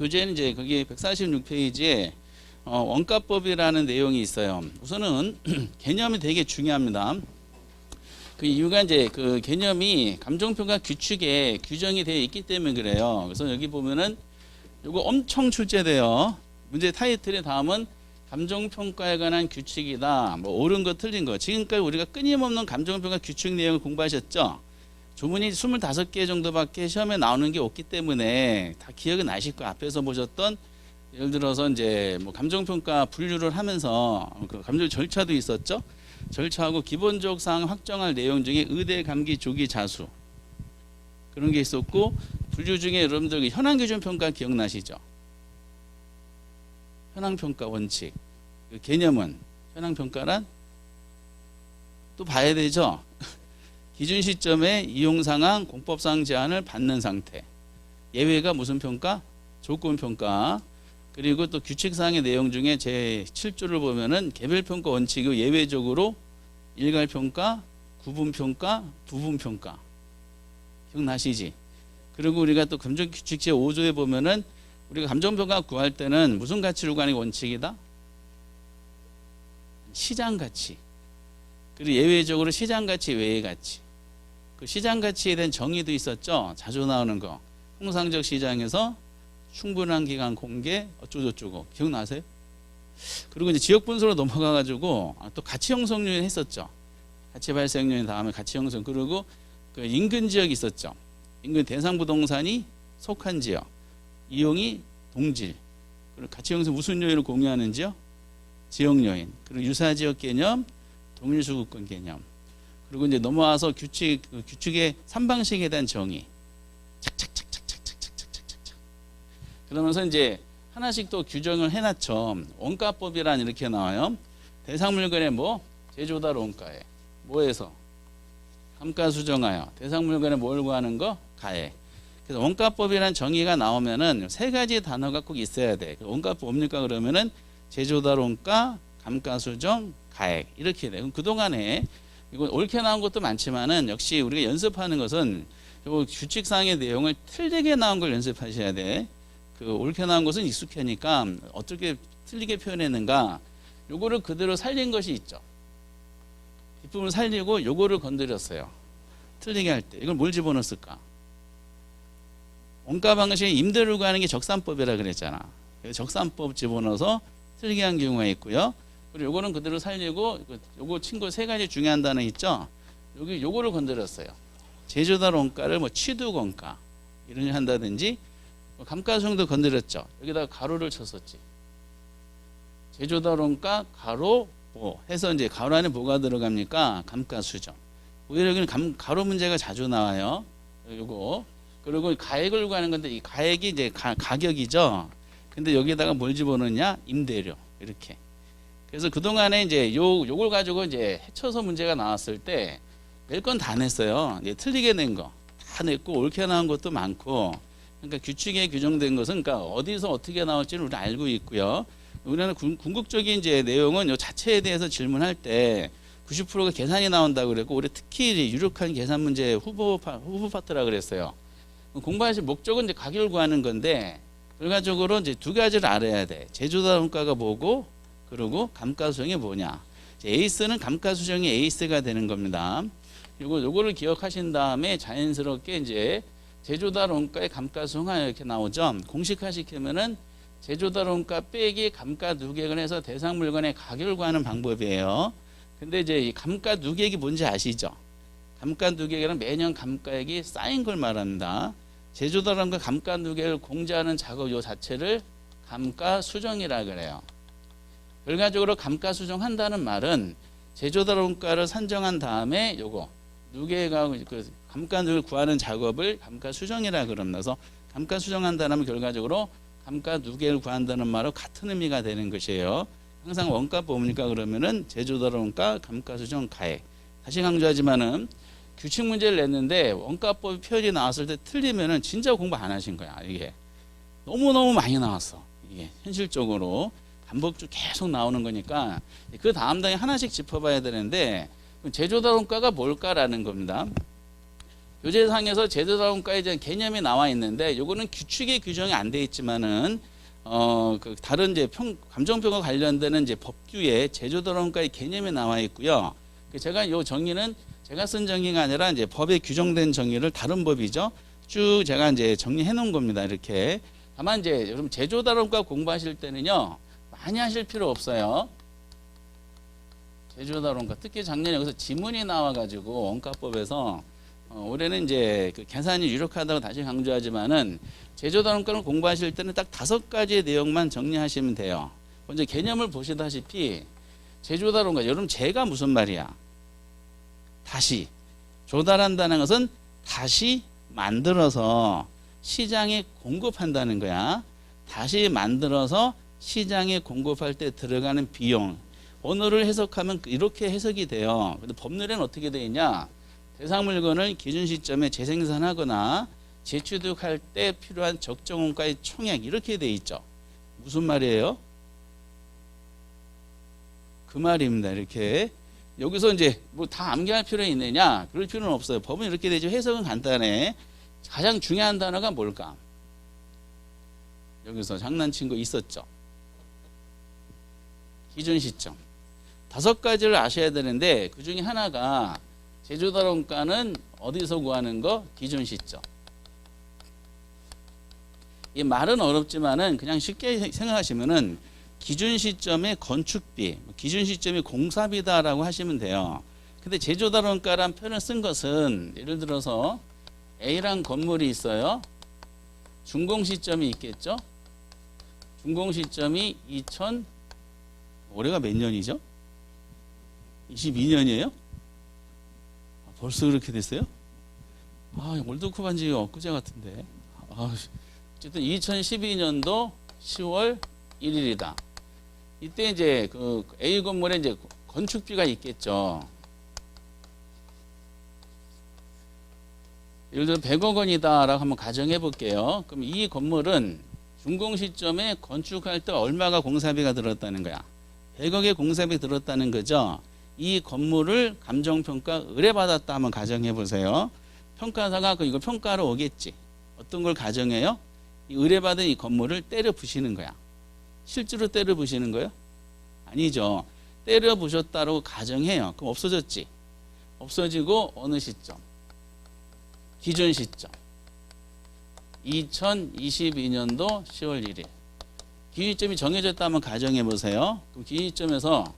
교재는 이제 거기 146페이지에 어, 원가법이라는 내용이 있어요. 우선은 개념이 되게 중요합니다. 그 이유가 이제 그 개념이 감정평가 규칙에 규정이 되어 있기 때문에 그래요. 그래서 여기 보면은 요거 엄청 출제돼요. 문제 타이틀의 다음은 감정평가에 관한 규칙이다. 뭐 옳은 거 틀린 거. 지금까지 우리가 끊임없는 감정평가 규칙 내용을 공부하셨죠? 조문이 25개 정도밖에 시험에 나오는 게 없기 때문에 다 기억은 나실 거 앞에서 보셨던 예를 들어서 이제 뭐 감정평가 분류를 하면서 그 감정 절차도 있었죠. 절차하고 기본적 사항 확정할 내용 중에 의대 감기 조기 자수 그런 게 있었고 분류 중에 여러분들 그 현황 기준 평가 기억나시죠? 현황 평가 원칙 그 개념은 현황 평가란 또 봐야 되죠. 기준 시점에 이용 상황 공법상 제한을 받는 상태. 예외가 무슨 평가? 조건 평가. 그리고 또 규칙 사항의 내용 중에 제 7조를 보면은 개별 평가 원칙이 예외적으로 일괄 평가, 구분 평가, 부분 평가. 기억나시지? 그리고 우리가 또 감정 규칙 제 5조에 보면은 우리가 감정 평가 구할 때는 무슨 가치를 구하는 게 원칙이다? 시장 가치. 그리고 예외적으로 시장 가치 외의 가치. 그 시장 가치에 대한 정의도 있었죠. 자주 나오는 거. 통상적 시장에서 충분한 기간 공개 어쩌고저쩌고 기억나세요? 그리고 이제 지역 분수로 넘어가 가지고 아, 또 가치 형성 요인 했었죠. 가치 발생 요인 다음에 가치 형성 그리고 그 인근 지역 있었죠. 인근 대상 부동산이 속한 지역, 이용이 동질. 그리고 가치 형성 무슨 요인을 공유하는지요? 지역 요인. 그리고 유사 지역 개념, 동일 수급권 개념. 그리고 이제 넘어와서 규칙 그 규칙의 삼방식에 대한 정의. 그러면서 이제 하나씩 또 규정을 해놨죠. 원가법이란 이렇게 나와요. 대상 물건의 뭐 제조달 원가에 뭐에서 감가 수정하여 대상 물건에 뭘 구하는 거 가액. 그래서 원가법이란 정의가 나오면은 세 가지 단어가 꼭 있어야 돼. 그 원가법 뭡니까 그러면은 제조달 원가, 감가 수정, 가액 이렇게 돼. 그럼 그 동안에 이거 옳게 나온 것도 많지만은 역시 우리가 연습하는 것은 요 규칙상의 내용을 틀리게 나온 걸 연습하셔야 돼. 그 옳게 나온 것은 익숙하니까 어떻게 틀리게 표현했는가 요거를 그대로 살린 것이 있죠. 뒷부분을 살리고 요거를 건드렸어요. 틀리게 할 때 이걸 뭘 집어넣었을까? 원가 방식의 임대를 구하는 게 적산법이라 그랬잖아. 적산법 집어넣어서 틀리게 한 경우가 있고요. 그리고 요거는 그대로 살리고 그 요거 친구 세 가지 중요한 단어 있죠. 여기 요거를 건드렸어요. 제조달 원가를 뭐 취득 원가 이런 일 한다든지 뭐 감가수정도 건드렸죠. 여기다가 가로를 쳤었지. 제조달 원가 가로 뭐 해서 이제 가로 안에 뭐가 들어갑니까? 감가수정. 오히려 여기는 감, 가로 문제가 자주 나와요. 요거 그리고 가액을 구하는 건데 이 가액이 이제 가, 가격이죠. 근데 여기다가 뭘 집어넣냐? 임대료 이렇게. 그래서 그 동안에 이제 요 요걸 가지고 이제 해쳐서 문제가 나왔을 때 낼 건 다 냈어요. 이제 틀리게 낸 거 다 냈고 옳게 나온 것도 많고. 그러니까 규칙에 규정된 것은 그러니까 어디서 어떻게 나올지는 우리 알고 있고요. 우리는 궁- 궁극적인 이제 내용은 요 자체에 대해서 질문할 때 90%가 계산이 나온다고 그랬고 올해 특히 유력한 계산 문제 후보 파, 후보 파트라 그랬어요. 공부하실 목적은 이제 가격을 구하는 건데 결과적으로 이제 두 가지를 알아야 돼. 제조다 원가가 뭐고 그리고 감가수정이 뭐냐. 에이스는 감가수정이 에이스가 되는 겁니다. 요거 요거를 기억하신 다음에 자연스럽게 이제 제조달 원가의 감가수정하 이렇게 나오죠. 공식화 시키면은 제조달 원가 빼기 감가 누계를 해서 대상 물건의 가격을 구하는 방법이에요. 근데 이제 이 감가 누계액이 뭔지 아시죠? 감가 누계액은 매년 감가액이 쌓인 걸 말합니다. 제조달 원가 감가 누계를 공제하는 작업 요 자체를 감가 수정이라 그래요. 결과적으로 감가 수정한다는 말은 제조달 원가를 산정한 다음에 요거 누계가 그 감가 누계를 구하는 작업을 감가 수정이라 그럽니다. 그래서 감가 수정한다는 결과적으로 감가 누계를 구한다는 말과 같은 의미가 되는 것이에요. 항상 원가 뽑으니까 그러면은 제조달 원가 감가 수정 가액. 다시 강조하지만은 규칙 문제를 냈는데 원가법 표현이 나왔을 때 틀리면은 진짜 공부 안 하신 거야 이게 너무 너무 많이 나왔어 이게 현실적으로 반복적 계속 나오는 거니까 그 다음 단에 하나씩 짚어봐야 되는데 제조달 원가가 뭘까라는 겁니다. 교재상에서 제도자원가에 대한 개념이 나와 있는데 요거는 규칙에 규정이 안 돼 있지만은 어 그 다른 이제 평 감정평가 관련되는 이제 법규에 제조도론가의 개념이 나와 있고요. 그 제가 요 정의는 제가 쓴 정의가 아니라 이제 법에 규정된 정의를 다른 법이죠. 쭉 제가 이제 정리해 놓은 겁니다. 이렇게. 다만 이제 여러분 제조다론가 공부하실 때는요. 많이 하실 필요 없어요. 제조다론가 특히 작년에 여기서 지문이 나와 가지고 원가법에서 어, 올해는 이제 그 계산이 유력하다고 다시 강조하지만은 제조다론가를 공부하실 때는 딱 다섯 가지의 내용만 정리하시면 돼요. 먼저 개념을 보시다시피 제조다론가 여러분 제가 무슨 말이야? 다시 조달한다는 것은 다시 만들어서 시장에 공급한다는 거야. 다시 만들어서 시장에 공급할 때 들어가는 비용. 언어를 해석하면 이렇게 해석이 돼요. 근데 법률에는 어떻게 되어 있냐? 대상 물건을 기준 시점에 재생산하거나 재취득할 때 필요한 적정 원가의 총액 이렇게 돼 있죠. 무슨 말이에요? 그 말입니다. 이렇게 여기서 이제 뭐 다 암기할 필요 있느냐? 그럴 필요는 없어요. 법은 이렇게 되죠. 해석은 간단해. 가장 중요한 단어가 뭘까? 여기서 장난친 거 있었죠. 기준 시점. 다섯 가지를 아셔야 되는데 그 중에 하나가 제조다론가는 어디서 구하는 거? 기준 시점. 이 말은 어렵지만은 그냥 쉽게 생각하시면은 기준 시점의 건축비, 기준 시점이 공사비다라고 하시면 돼요. 근데 제조다론가란 표현을 쓴 것은 예를 들어서 A란 건물이 있어요. 준공 시점이 있겠죠? 준공 시점이 2000 올해가 몇 년이죠? 22년이에요? 벌써 그렇게 됐어요? 아, 월드컵 한 지가 엊그제 같은데. 아, 어쨌든 2012년도 10월 1일이다. 이때 이제 그 A 건물에 이제 건축비가 있겠죠. 예를 들어 100억 원이다라고 한번 가정해 볼게요. 그럼 이 건물은 준공 시점에 건축할 때 얼마가 공사비가 들었다는 거야? 100억의 공사비 들었다는 거죠. 이 건물을 감정평가 의뢰받았다 한번 가정해 보세요. 평가사가 그 이거 평가로 오겠지. 어떤 걸 가정해요? 이 의뢰받은 이 건물을 때려 부시는 거야. 실제로 때려 부시는 거예요? 아니죠. 때려 부셨다고 가정해요. 그럼 없어졌지. 없어지고 어느 시점? 기준 시점. 2022년도 10월 1일. 기준점이 정해졌다 한번 가정해 보세요. 그럼 기준점에서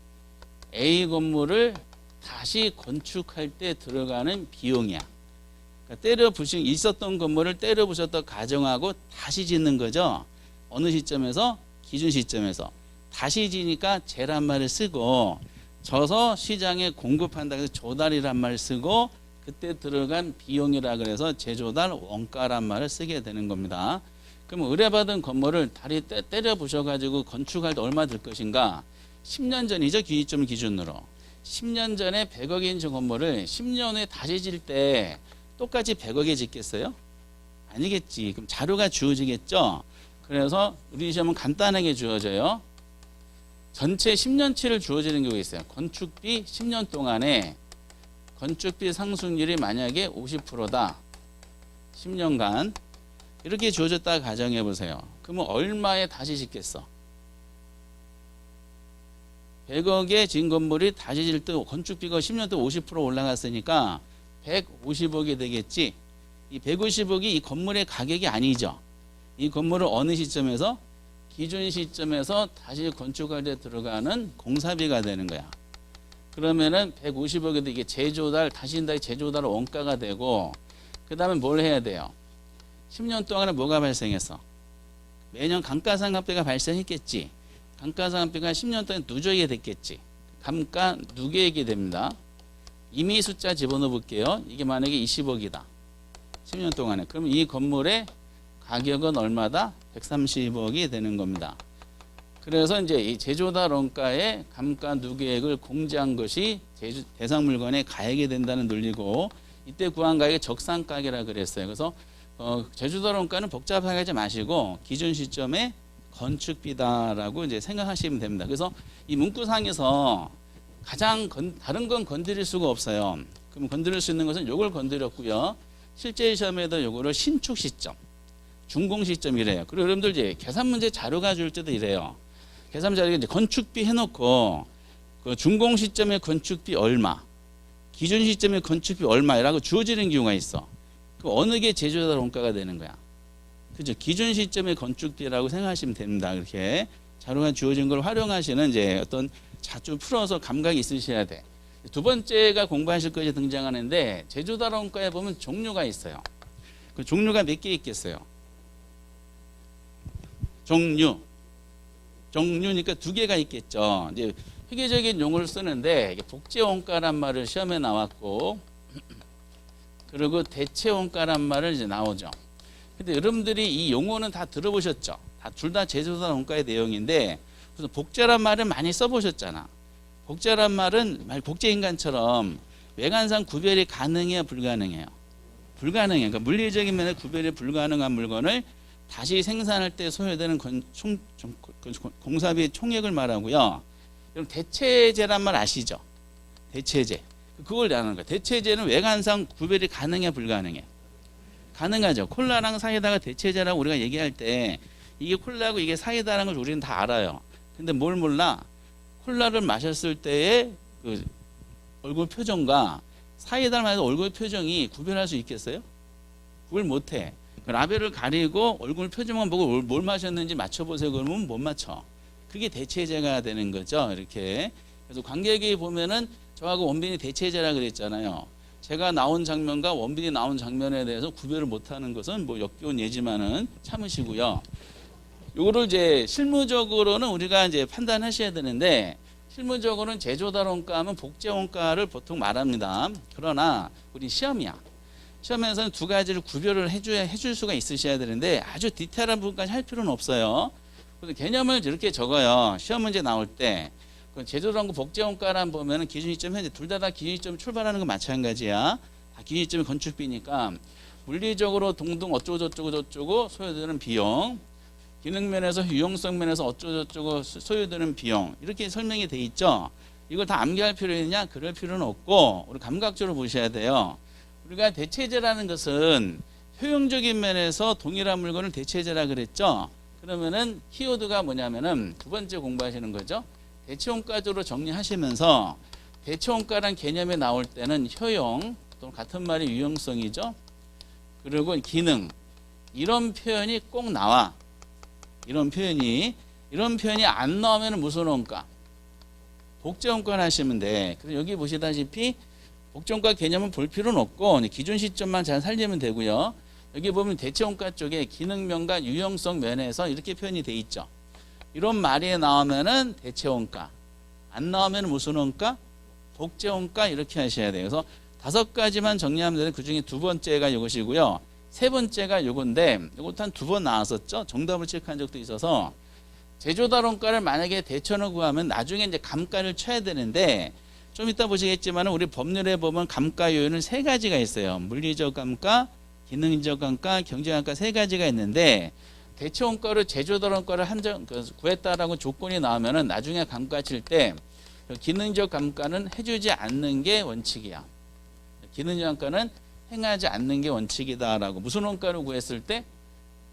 A 건물을 다시 건축할 때 들어가는 비용이야. 그러니까 때려 부신 있었던 건물을 때려 부셨다 가정하고 다시 짓는 거죠. 어느 시점에서 기준 시점에서 다시 지니까 재란 말을 쓰고 져서 시장에 공급한다 그래서 조달이란 말을 쓰고 그때 들어간 비용이라 그래서 제조달 원가란 말을 쓰게 되는 겁니다. 그럼 의뢰받은 건물을 다리 때, 때려 부셔가지고 건축할 때 얼마 들 것인가? 10년 전이죠 기준점 기준으로 10년 전에 100억인 저 건물을 10년 후에 다시 질 때 똑같이 100억에 짓겠어요? 아니겠지. 그럼 자료가 주어지겠죠. 그래서 우리 시험은 간단하게 주어져요. 전체 10년치를 주어지는 경우가 있어요. 건축비 10년 동안에 건축비 상승률이 만약에 50%다. 10년간 이렇게 주어졌다 가정해 보세요. 그러면 얼마에 다시 짓겠어? 100억의 진 건물이 다시 질 때 건축비가 10년 동안 50% 올라갔으니까 150억이 되겠지. 이 150억이 이 건물의 가격이 아니죠. 이 건물을 어느 시점에서 기준 시점에서 다시 건축할 때 들어가는 공사비가 되는 거야. 그러면은 150억에도 이게 제조달 다시 인다 제조달 원가가 되고 그다음에 뭘 해야 돼요? 10년 동안에 뭐가 발생했어? 매년 감가상각비가 발생했겠지. 감가상각비가 10년 동안 누적이 됐겠지. 감가 누계액이 됩니다. 이미 숫자 집어넣어 볼게요. 이게 만약에 20억이다. 10년 동안에. 그럼 이 건물의 가격은 얼마다? 130억이 되는 겁니다. 그래서 이제 이 제조달 원가의 감가 누계액을 공제한 것이 대상 물건의 가액이 된다는 논리고 이때 구한 가액이 적산가액이라 그랬어요. 그래서 어, 제주달 원가는 복잡하게 하지 마시고 기준 시점에 건축비다라고 이제 생각하시면 됩니다. 그래서 이 문구상에서 가장 건, 다른 건 건드릴 수가 없어요. 그럼 건드릴 수 있는 것은 요걸 건드렸고요. 실제 시험에도 요거를 신축 시점, 준공 시점이래요. 그리고 여러분들 이제 계산 문제 자료가 줄 때도 이래요. 계산 자료 이제 건축비 해놓고 그 준공 시점에 건축비 얼마, 기준 시점에 건축비 얼마라고 주어지는 경우가 있어. 그 어느 게 제조자 원가가 되는 거야. 그죠? 기준 시점의 건축비라고 생각하시면 됩니다. 그렇게 자료가 주어진 걸 활용하시는 이제 어떤 자주 풀어서 감각이 있으셔야 돼. 두 번째가 공부하실 거에 등장하는데 제조자 원가에 보면 종류가 있어요. 그 종류가 몇 개 있겠어요? 종류. 종류니까 두 개가 있겠죠. 이제 회계적인 용어를 쓰는데 이게 복제 원가란 말을 시험에 나왔고 그리고 대체 원가란 말을 이제 나오죠. 근데 여러분들이 이 용어는 다 들어보셨죠? 다둘다 제조사 원가의 내용인데 그래서 복제란 말은 많이 써보셨잖아. 복제란 말은 말 복제 인간처럼 외관상 구별이 가능해요, 불가능해요? 불가능해요. 그러니까 물리적인 면에 구별이 불가능한 물건을 다시 생산할 때 소요되는 건, 총, 총- 그 공사비 총액을 말하고요. 그럼 대체제란 말 아시죠? 대체제. 그걸 말하는 거예요. 대체제는 외관상 구별이 가능해, 불가능해? 가능하죠. 콜라랑 사이다가 대체제라고 우리가 얘기할 때 이게 콜라고 이게 사이다라는 걸 우리는 다 알아요. 근데 뭘 몰라? 콜라를 마셨을 때의 그 얼굴 표정과 사이다를 마셔서 얼굴 표정이 구별할 수 있겠어요? 구별 못해. 그 라벨을 가리고 얼굴 표정만 보고 뭘- 뭘 마셨는지 맞춰보세요. 그러면 못 맞춰. 그게 대체제가 되는 거죠. 이렇게. 그래서 관객이 보면은 저하고 원빈이 대체제라 그랬잖아요. 제가 나온 장면과 원빈이 나온 장면에 대해서 구별을 못하는 것은 뭐 역겨운 예지만은 참으시고요. 요거를 이제 실무적으로는 우리가 이제 판단하셔야 되는데 실무적으로는 제조다원가 하면 복제원가를 보통 말합니다. 그러나 우리 시험이야. 시험에서는 두 가지를 구별을 해줘야 해줄 수가 있으셔야 되는데 아주 디테일한 부분까지 할 필요는 없어요. 그래서 개념을 이렇게 적어요. 시험 문제 나올 때. 그 제조단고 복제원가란 보면은 기준시점 현재 둘 다다 기준시점 출발하는 건 마찬가지야. 다 기준시점이 건축비니까 물리적으로 동등 어쩌고 저쩌고 저쩌고 소요되는 비용, 기능 면에서 유용성 면에서 어쩌고 저쩌고 소- 소요되는 비용 이렇게 설명이 돼 있죠. 이걸 다 암기할 필요 있냐? 그럴 필요는 없고 우리 감각적으로 보셔야 돼요. 우리가 대체제라는 것은 효용적인 면에서 동일한 물건을 대체제라 그랬죠. 그러면은 키워드가 뭐냐면은 두 번째 공부하시는 거죠. 대체원가적으로 정리하시면서 대체원가란 개념에 나올 때는 효용 또 같은 말이 유용성이죠. 그리고 기능 이런 표현이 꼭 나와. 이런 표현이 이런 표현이 안 나오면 무슨 원가? 복제원가를 하시면 돼. 그래서 여기 보시다시피 복제원가 개념은 볼 필요는 없고 기준 시점만 잘 살리면 되고요. 여기 보면 대체원가 쪽에 기능면과 유용성 면에서 이렇게 표현이 돼 있죠. 이런 말이 나오면은 대체원가. 안 나오면 무슨 원가? 복제원가 이렇게 하셔야 돼요. 그래서 다섯 가지만 정리하면 되는 그 중에 두 번째가 이것이고요. 세 번째가 요건데 이것도 한 두 번 나왔었죠. 정답을 체크한 적도 있어서 제조다론가를 만약에 대천을 구하면 나중에 이제 감가를 쳐야 되는데 좀 이따 보시겠지만 우리 법률에 보면 감가 요인은 세 가지가 있어요. 물리적 감가, 기능적 감가, 경제적 감가 세 가지가 있는데 대체 원가를 제조다론가를 한정 그 구했다라고 조건이 나오면은 나중에 감가 칠때 그 기능적 감가는 해주지 않는 게 원칙이야. 기능적 감가는 행하지 않는 게 원칙이다라고 무슨 원가를 구했을 때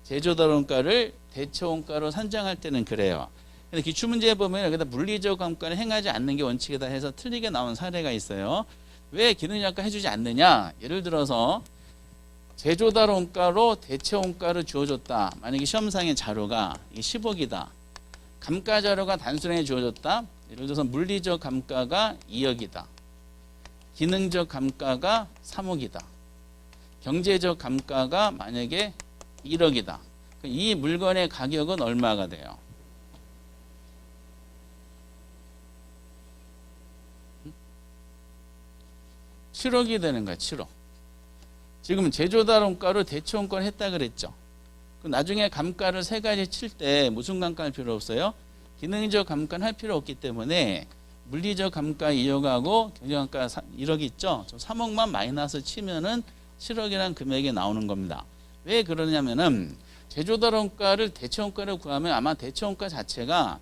제조달 원가를 대체 원가로 산정할 때는 그래요. 근데 기출 문제에 보면 여기다 물리적 감가는 행하지 않는 게 원칙이다 해서 틀리게 나온 사례가 있어요. 왜 기능 평가 해주지 않느냐? 예를 들어서 제조달 원가로 대체 원가를 주어줬다. 만약에 시험상의 자료가 이게 10억이다. 감가 자료가 단순하게 주어졌다. 예를 들어서 물리적 감가가 2억이다. 기능적 감가가 3억이다. 경제적 감가가 만약에 1억이다. 이 물건의 가격은 얼마가 돼요? 음? 7억이 되는 거야, 7억. 지금 제조다론가로 대체원가를 했다 그랬죠. 그 나중에 감가를 세 가지 칠 때 무슨 감가 할 필요 없어요? 기능적 감가는 할 필요 없기 때문에 물리적 감가 2억하고 경제감가 1억 있죠. 저 3억만 마이너스 치면은 7억이라는 금액이 나오는 겁니다. 왜 그러냐면은 제조다원가를 대체원가를 구하면 아마 대체원가 자체가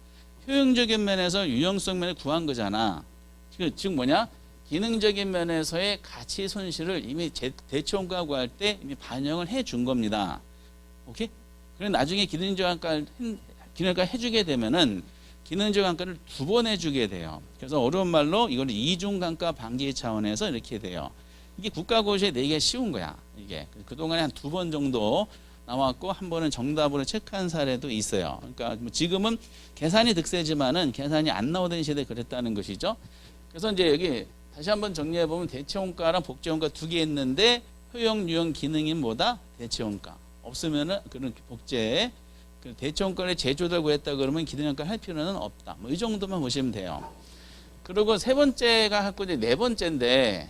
효용적인 면에서 유용성 면에 구한 거잖아. 지금 뭐냐? 기능적인 면에서의 가치 손실을 이미 제- 대체원가 구할 때 이미 반영을 해 준 겁니다. 오케이? 그래 나중에 기능적 한가 기능가 해주게 되면은 기능적 한가를 두 번 해주게 돼요. 그래서 어려운 말로 이걸 이중 감가 방지 차원에서 이렇게 돼요. 이게 국가고시에 내기가 쉬운 거야. 이게 그동안에 한 두 번 정도 나왔고 한 번은 정답으로 체크한 사례도 있어요. 그러니까 뭐 지금은 계산이 득세지만은 계산이 안 나오던 시대에 그랬다는 것이죠. 그래서 이제 여기 다시 한번 정리해 보면 대체원가랑 복제원가 두 개 있는데 효용 유형 기능이 뭐다? 대체원가. 없으면은 그런 복제 그 대체원가를 제조다 구했다 그러면 기능원가 할 필요는 없다. 뭐 이 정도만 보시면 돼요. 그리고 세 번째가 갖고 이제 네 번째인데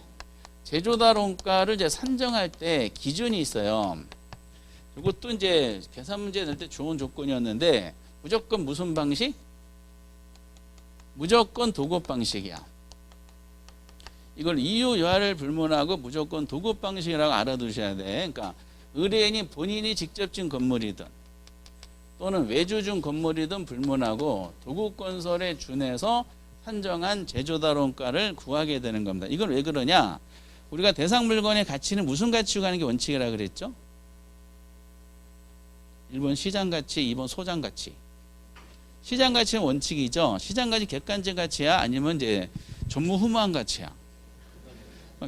제조다론가를 이제 산정할 때 기준이 있어요. 이것도 이제 계산 문제 낼 때 좋은 조건이었는데 무조건 무슨 방식? 무조건 도급 방식이야. 이걸 이유 여하를 불문하고 무조건 도급 방식이라고 알아두셔야 돼. 그러니까 의뢰인이 본인이 직접 진 건물이든 또는 외주 준 건물이든 불문하고 도급 건설에 준해서 산정한 제조다론가를 구하게 되는 겁니다. 이건 왜 그러냐? 우리가 대상 물건의 가치는 무슨 가치로 가는 게 원칙이라 그랬죠? 1번 시장 가치, 2번 소장 가치. 시장 가치는 원칙이죠. 시장 가치 객관적 가치야 아니면 이제 전무 후무한 가치야.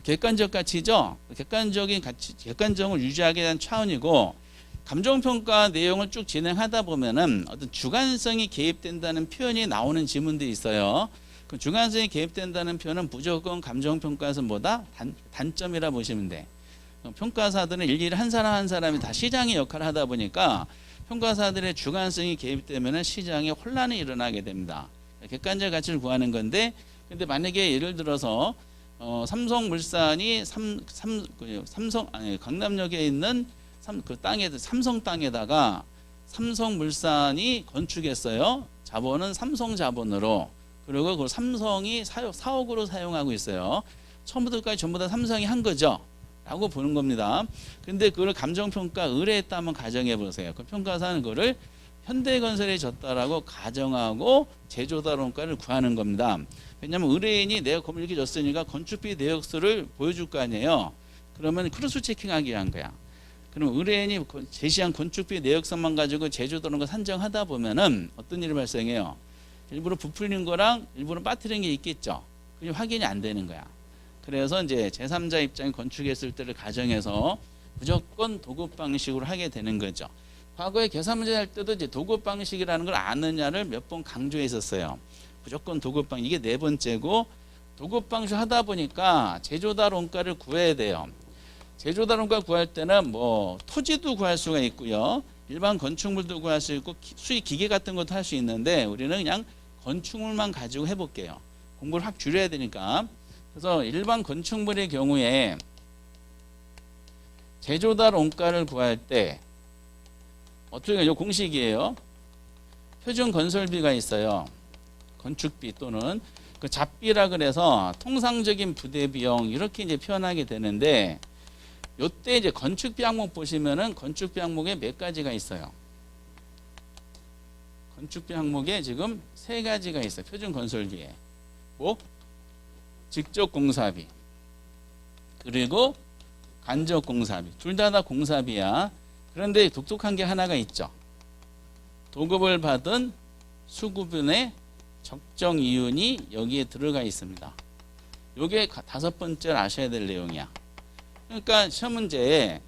객관적 가치죠. 객관적인 가치, 객관적을 유지하기 위한 차원이고 감정평가 내용을 쭉 진행하다 보면은 어떤 주관성이 개입된다는 표현이 나오는 지문들이 있어요. 그 주관성이 개입된다는 표현은 무조건 감정평가에서 뭐다? 단, 단점이라 보시면 돼. 평가사들은 일일이 한 사람 한 사람이 다 시장의 역할을 하다 보니까 평가사들의 주관성이 개입되면 시장에 혼란이 일어나게 됩니다. 객관적 가치를 구하는 건데, 근데 만약에 예를 들어서 어, 삼성물산이 삼, 삼, 그 삼성 아니 강남역에 있는 삼, 그 땅에 삼성 땅에다가 삼성물산이 건축했어요. 자본은 삼성 자본으로 그리고 그 삼성이 사역, 사옥으로 사용하고 있어요. 처음부터까지 전부 다 삼성이 한 거죠. 라고 보는 겁니다. 근데 그걸 감정평가 의뢰했다면 가정해 보세요. 그 평가사는 그거를 현대건설에 졌다라고 가정하고 제조다론가를 구하는 겁니다. 왜냐하면 의뢰인이 내가 건물 이렇게 줬으니까 건축비 내역서를 보여줄 거 아니에요. 그러면 크로스 체킹하기 위한 거야. 그럼 의뢰인이 제시한 건축비 내역서만 가지고 제조다론가 산정하다 보면은 어떤 일이 발생해요? 일부러 부풀린 거랑 일부러 빠뜨린 게 있겠죠. 그게 확인이 안 되는 거야. 그래서 이제 제3자 입장에 건축했을 때를 가정해서 무조건 도급 방식으로 하게 되는 거죠. 과거에 계산 문제 할 때도 이제 도급 방식이라는 걸 아느냐를 몇 번 강조했었어요. 무조건 도급 방 이게 네 번째고 도급 방식 하다 보니까 제조다론가를 구해야 돼요. 제조다론가 구할 때는 뭐 토지도 구할 수가 있고요. 일반 건축물도 구할 수 있고 기- 수익 기계 같은 것도 할 수 있는데 우리는 그냥 건축물만 가지고 해볼게요. 공부를 확 줄여야 되니까. 그래서 일반 건축물의 경우에 제조달 원가를 구할 때 어떻게 요 공식이에요. 표준 건설비가 있어요. 건축비 또는 그 잡비라 그래서 통상적인 부대 비용 이렇게 이제 표현하게 되는데 요때 이제 건축비 항목 보시면은 건축비 항목에 몇 가지가 있어요. 건축비 항목에 지금 세 가지가 있어요. 표준 건설비에. 뭐? 직접 공사비 그리고 간접 공사비 둘 다 다 공사비야. 그런데 독특한 게 하나가 있죠. 도급을 받은 수급은의 적정 이윤이 여기에 들어가 있습니다. 요게 가- 다섯 번째 아셔야 될 내용이야. 그러니까 시험 문제에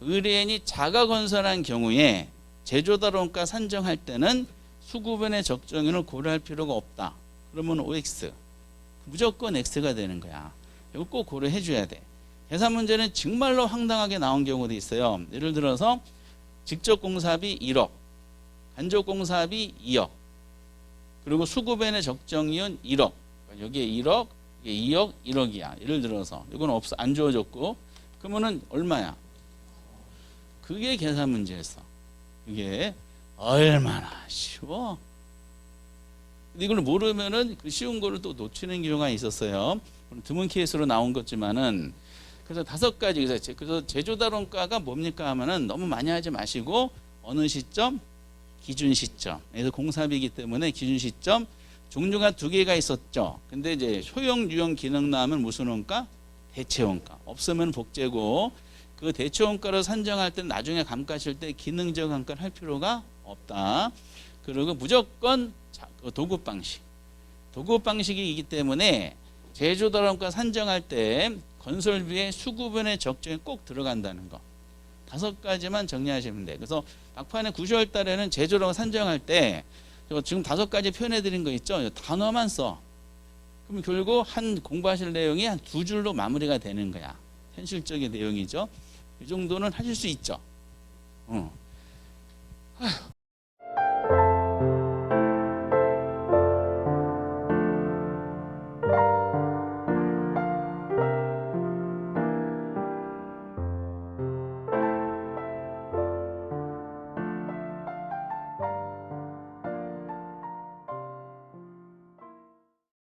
의뢰인이 자가 건설한 경우에 제조다론가 산정할 때는 수급은의 적정률을 고려할 필요가 없다. 그러면 OX 무조건 X가 되는 거야. 이거 꼭 고려해 줘야 돼. 계산 문제는 정말로 황당하게 나온 경우도 있어요. 예를 들어서 직접 공사비 1억, 간접 공사비 2억, 그리고 수급엔의 적정이윤 1억. 그러니까 여기에 1억, 이게 2억, 1억이야. 예를 들어서 이건 없어 안 주어졌고 그러면은 얼마야? 그게 계산 문제였어. 그게 얼마나 쉬워? 근데 이걸 모르면은 그 쉬운 거를 또 놓치는 경우가 있었어요. 드문 케이스로 나온 거지만은 그래서 다섯 가지 제- 그래서 제조다론가가 뭡니까 하면은 너무 많이 하지 마시고 어느 시점 기준 시점. 그래서 공사비이기 때문에 기준 시점 종류가 두 개가 있었죠. 근데 이제 효용, 유용, 기능 나오면 무슨 원가? 대체 원가. 없으면 복제고 그 대체 원가를 산정할 때 나중에 감가 칠때 기능적 감가를 할 필요가 없다. 그리고 무조건 자, 그 도급 방식. 도급 방식이기 때문에 제조도량가 산정할 때 건설비의 수급원의 적정이 꼭 들어간다는 거. 다섯 가지만 정리하시면 돼. 그래서 막판에 9월 달에는 제조도량 산정할 때 지금 다섯 가지 표현해 드린 거 있죠? 단어만 써. 그럼 결국 한 공부하실 내용이 한 두 줄로 마무리가 되는 거야. 현실적인 내용이죠. 이 정도는 하실 수 있죠. 어. 아휴,